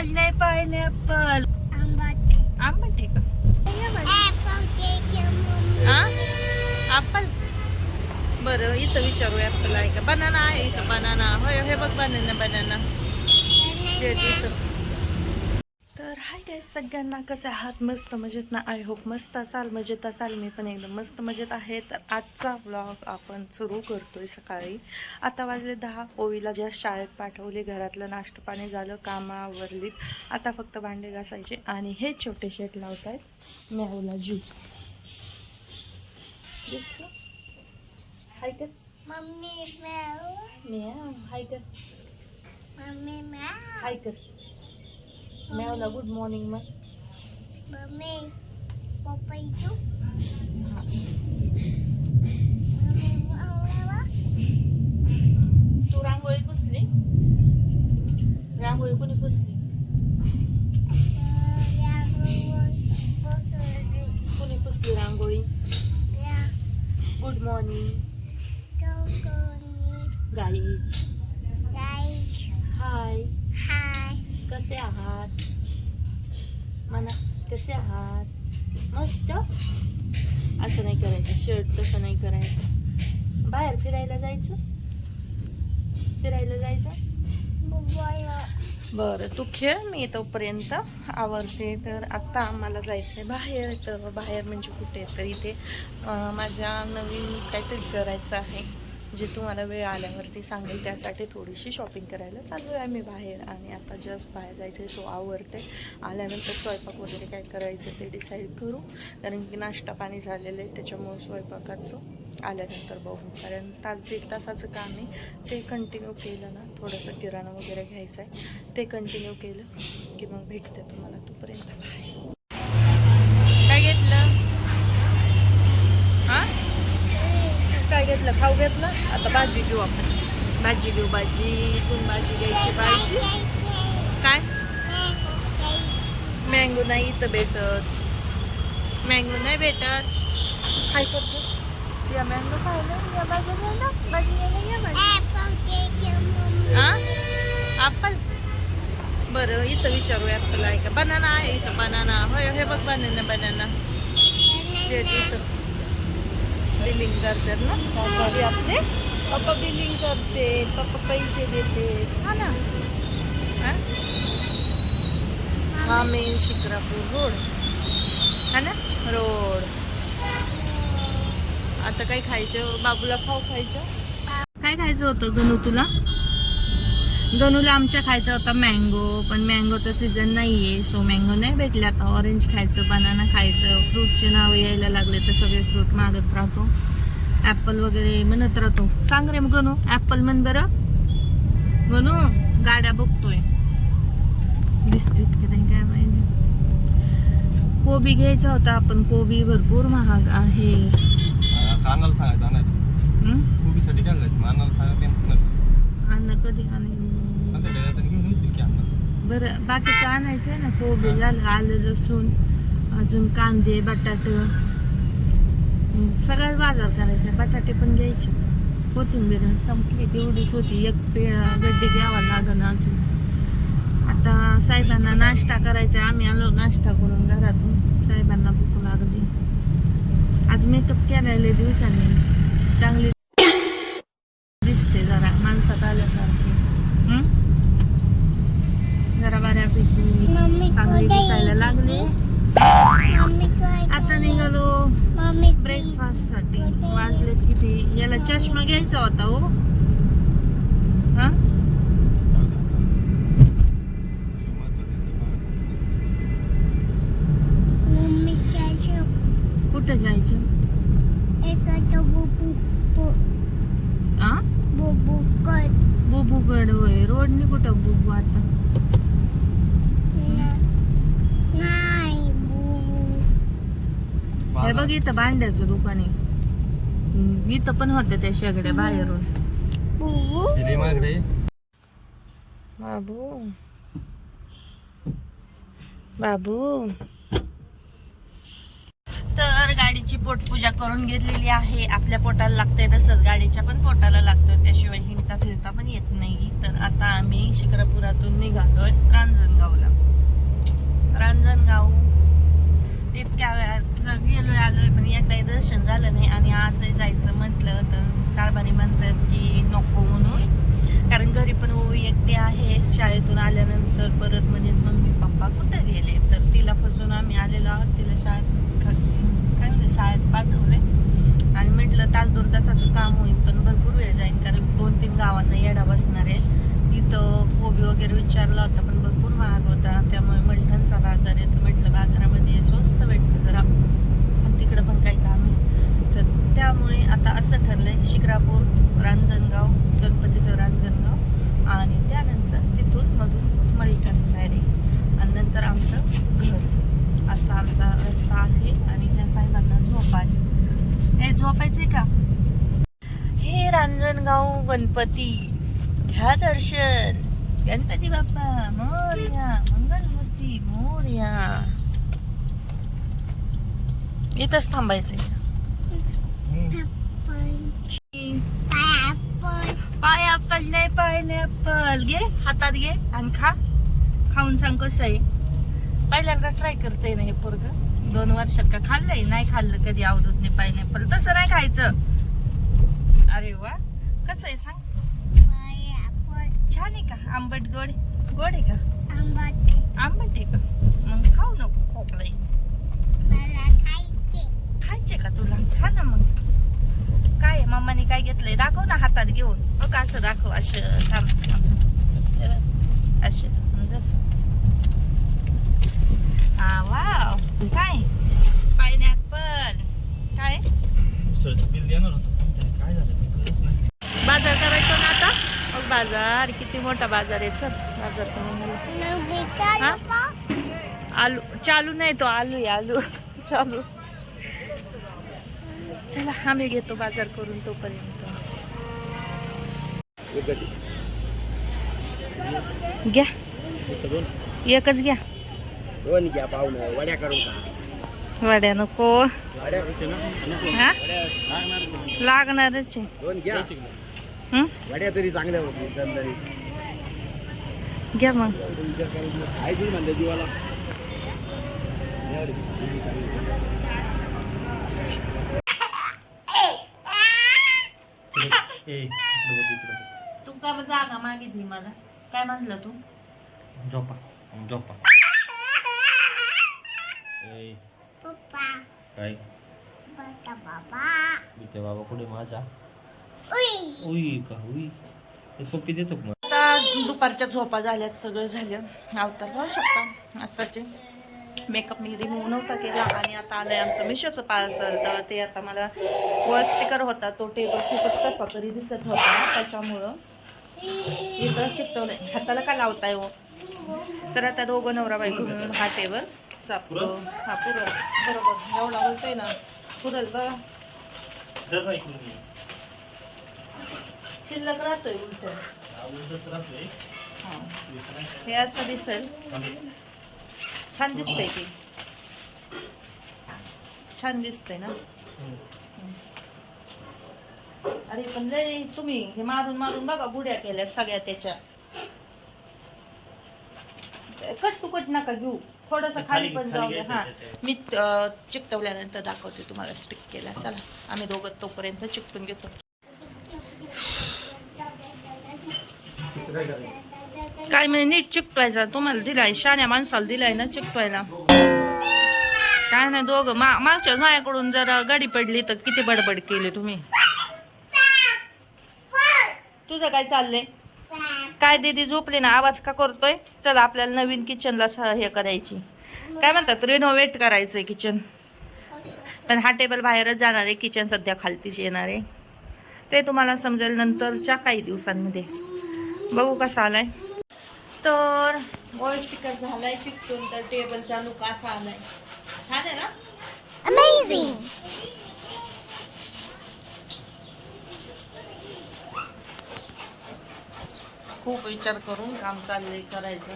नाही पायनॅपल आंबट आहे का? ऍपल बरं इथं विचारू ऍपल आहे का? बनाना आहे इथं बनाना होय हे बघ बनाना बनाना हाय काय सगळ्यांना कसे आहात मस्त मजेत ना? आय होप मस्त असाल मजेत असाल. मी पण एकदम मस्त मजेत आहे. तर आजचा व्लॉग आपण सुरू करतोय सकाळी. आता वाजले दहा. ओवीला ज्या शाळेत पाठवले घरातलं नाश्ता पाणी झालं कामावरलीत आता फक्त भांडे घासायचे आणि हे छोटे शेट लावत आहेत. म्यावला जीव दिसतं? हाय कर. म्याव हाय कर हाय कर म्यावला गुड मॉर्निंग मग तू रांगोळी पुसली रांगोळी कोणी पुसली कोणी पुसली रांगोळी गुड मॉर्निंग म्हणा कसे आहात मस्त असं नाही करायचं शर्ट तसं नाही करायचं बाहेर फिरायला जायचं फिरायला जायचं बरं तू खेळ मी तोपर्यंत आवडते तर आता आम्हाला जायचं आहे बाहेर तर बाहेर म्हणजे कुठे तर इथे माझ्या नवीन काहीतरी करायचं आहे जे तुम्हाला वेळ आल्यावरती सांगेल त्यासाठी थोडीशी शॉपिंग करायला चालू आहे मी बाहेर. आणि आता जस्ट बाहेर जायचं आहे सो आवरते आल्यानंतर स्वयंपाक वगैरे काय करायचं ते डिसाईड करू. कारण की नाश्ता पाणी झालेलं आहे त्याच्यामुळे स्वयंपाकाचं आल्यानंतर बघू. कारण तास दीड तासाचं काम आहे. ते कंटिन्यू केलं ना थोडंसं किराणा वगैरे घ्यायचं आहे ते कंटिन्यू केलं की मग भेटते तुम्हाला तोपर्यंत बाय. काय घेतलं हां काय घेतलं खाऊ घेतलं. आता भाजी घेऊ आपण. भाजी घेऊ भाजी इथून भाजी घ्यायची भाजी. काय? मँगो नाही इथं भेटत. मँगो नाही भेटत. काय करतो? या मँगो खायला या भाजी घ्यायला भाजी घ्यायला या भाजी ॲपल बरं इथं विचारू ॲपल आहे का? बनाना आहे इथं बनाना होय हे बघ बनाना बनाना इथं. बिलिंग करतात ना? पप्पा आपले. पप्पा बिलिंग करते पप्पा पैसे देते. हा ना. हा? हा मेन शिक्रापूर रोड हा ना? रोड आता काय खायचं? बाबूला खाऊ खायचं? काय खायचं होतं गणू तुला? गणूला आमच्या खायचं होता मँगो पण मँगोचं सीझन नाही आहे सो मँगो नाही भेटले. आता ऑरेंज खायचं बनाना खायचं फ्रूटचे नाव यायला लागले तर सगळे फ्रूट मागत राहतो. ॲपल वगैरे म्हणत राहतो. सांग रे मग गणू ॲपल म्हण बरं. गणू गाड्या बघतोय. दिसतेत की नाही काय माहिती. कोबी घ्यायचा होता. आपण कोबी भरपूर महाग आहे. कानाला सांगायचं? कोबीसाठी काय अन्न कधी आणि. संध्याकाळी जाताना घेऊन येतील की बरं बाकीचं आणायचं आहे ना? कोबी झालं आलं लसूण अजून कांदे बटाट. सगळ्याच बाजार करायचा बटाटे पण घ्यायचे. कोथिंबीर संपली तेवढीच होती. एक पे गड्डी घ्यावा लागण अजून. आता साहेबांना नाश्ता करायचा. आम्ही आलो नाश्ता करून घरातून. साहेबांना भूक लागली. आज मेकअप केलेले दिवसांनी. चांगली दिसते जरा माणसात आल्यासारखी. जरा बऱ्यापैकी चांगली दिसायला लागली. आता निघालो ब्रेकफास्टसाठी वाजलेत किती? याला चष्मा घ्यायचा होता हो. हा? कुठं जायचं? रोडनी कुठं बुबू आता? हे बघ इथं भांड्याचं दुकान आहे. इथं पण होत्या त्या शेगड्या बाहेरून. हिरे मागडे बाबू. बाबू. तर गाडी गाडीची पोटपूजा करून घेतलेली आहे. आपल्या पोटाला लागतंय तसंच गाडीच्या पण पोटाला लागतं त्याशिवाय हिंडता फिरता पण येत नाही तर आता आम्ही शिक्रापुरातून निघालोय रांजणगावला. रांजणगाव इतक्या वेळा गेलोय आलोय पण एकदाही दर्शन झालं नाही आणि आजही जायचं म्हटलं तर कारभारी म्हणतात की नको म्हणून. कारण घरी पण ओवी एकटी आहे शाळेतून आल्यानंतर परत म्हणजे मम्मी पप्पा कुठं गेले? तर तिला फसून आम्ही आलेलो आहोत तिला शाळेत काय म्हणते शाळेत पाठवले आणि म्हटलं तास दोन तासाचं काम होईल पण भरपूर वेळ जाईल कारण दोन तीन गावांना येडा बसणार आहे. तिथं कोबी वगैरे विचारला होता पण भरपूर महाग होता. त्यामुळे मलठणचा बाजार आहे. तर म्हटलं बाजारामध्ये स्वस्त भेटतं जरा. तिकडं पण काही काम आहे. तर त्यामुळे आता असं ठरलं आहे शिक्रापूर रांजणगाव गणपतीचं रांजणगाव आणि त्यानंतर तिथून मधून मलठण डायरेक्ट आणि नंतर आमचं घर. असा आमचा रस्ता आहे आणि ह्या साहेबांना झोप आली. हे झोपायचे का? हे रांजणगाव गणपती. घ्या दर्शन गणपती बाप्पा मोर्या मंगलमूर्ती मोर्या. इथंच थांबायचं पाय अप्पल नाही पाहिले अप्पल घे हातात घे आणि खा. खाऊन सांग कसं आहे. पहिल्यांदा ट्राय करते ना हे पोरग. दोन वर्षात का खाल्लंय? नाही खाल्लं कधी अवधूत नाही पायनॅपल तसं नाही खायचं. अरे वा. कसं आहे सांग. छान आहे का? आंबट गोड? गोड आहे का? आंबट. आहे का? मग खाऊ नको खोकला येईल. खायचे. का तुला? खा ना मग. काय? मम्माने काय घेतलंय? दाखव ना हातात घेऊन. बघ असं दाखव असं थांब. हे. असं. हा वाव. काय? पायनॅपल. काय? बिल देणार होतं तरी काय झालं ते कळलंच नाही बाजार करायचो ना आता मग बाजार किती मोठा बाजार आहे चल बाजार? आलू चालू नाही तो आलू आहे आलू चालू. चला आम्ही घेतो बाजार करून तोपर्यंत. घ्या. एकच घ्या. दोन घ्या पाहुणं वड्या करून वड्या नको वड्या लागणारच आहे. दोन घ्या? वड्या तरी चांगल्या होती तरी घ्या मग. खायचीच म्हणते जीवाला. ए इकडं बघ इकडं बघ. तू का जागा मागितली मला? काय म्हणलं तू? झोपा झोपा. ए काय? इथे बाबा कुठे माझा. उई का? उई देतो? आता दुपारच्या झोपा झाल्यात सगळं झालं. अवतार पाहू शकता. असाचे मेकअप मी रिमूव्ह नव्हता केला आणि आता आलंय आमचं मिशोचं पार्सल तर ते आता मला वर स्टिकर होता. तो टेबल खूपच कसा तरी दिसत होता. त्याच्यामुळं इथं चिकटवलंय. हाताला का लावताय हो? तर आता दोघं नवरा बायको मिळून हा टेबल सापतो हा पुरल. बरोबर. एवढा बोलतोय ना. पुरल बघा. शिल्लक राहतोय उलट हा, असं दिसेल. छान दिसतंय की छान दिसतंय ना? अरे पण लय तुम्ही हे मारून मारून बघा बुड्या केल्या सगळ्या त्याच्या. कट कट नका घेऊ. थोडस ते खाली पण जाऊ दे. घ्यायचं हा. मी चिकटवल्यानंतर दाखवते तुम्हाला स्टिक केला चला आम्ही दोघं तोपर्यंत चिकटून घेतो. काय करायचं? काय म्हणजे नीट चिकटवायचा. तुम्हाला दिलाय शाण्या माणसाला दिलाय ना चिकटवायला. काय नाही दोघं मा मागच्या माझ्याकडून जर गाडी पडली तर किती बडबड केली तुम्ही. तुझं काय चाललंय? काय दीदी झोपली ना? आवाज का करतोय? चला आपल्याला नवीन किचनला हे करायची. काय म्हणतात रिनोव्हेट करायचंय किचन पण हा टेबल बाहेरच जाणार आहे किचन सध्या खालतीच येणार आहे. ते तुम्हाला समजेल नंतरच्या काही दिवसांमध्ये. बघू कसा आलाय. तर वॉइस स्पीकर झालाय चिकटून तर टेबल चालू कसा आलाय. छान आहे ना? खूप विचार करून काम चाललंय करायचं.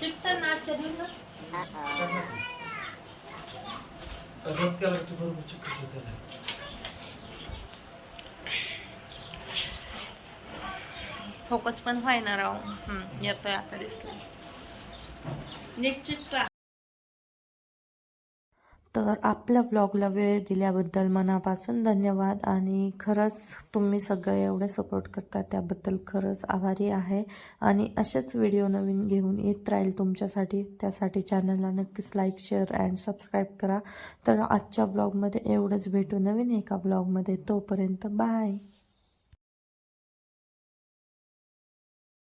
चिकटून आजच्या दिवसात? फोकस पण व्हायना राव हम्म, येतोय आता दिसला निश्चित तर आपल्या व्लॉगला वेळ दिल्याबद्दल मनापासून धन्यवाद आणि खरंच तुम्ही सगळे एवढे सपोर्ट करता त्याबद्दल खरंच आभारी आहे. आणि असेच व्हिडिओ नवीन घेऊन येत राहील तुमच्यासाठी त्यासाठी चॅनलला नक्कीच लाईक शेअर अँड सबस्क्राईब करा. तर आजच्या व्लॉगमध्ये एवढंच. भेटू नवीन एका व्लॉगमध्ये तोपर्यंत बाय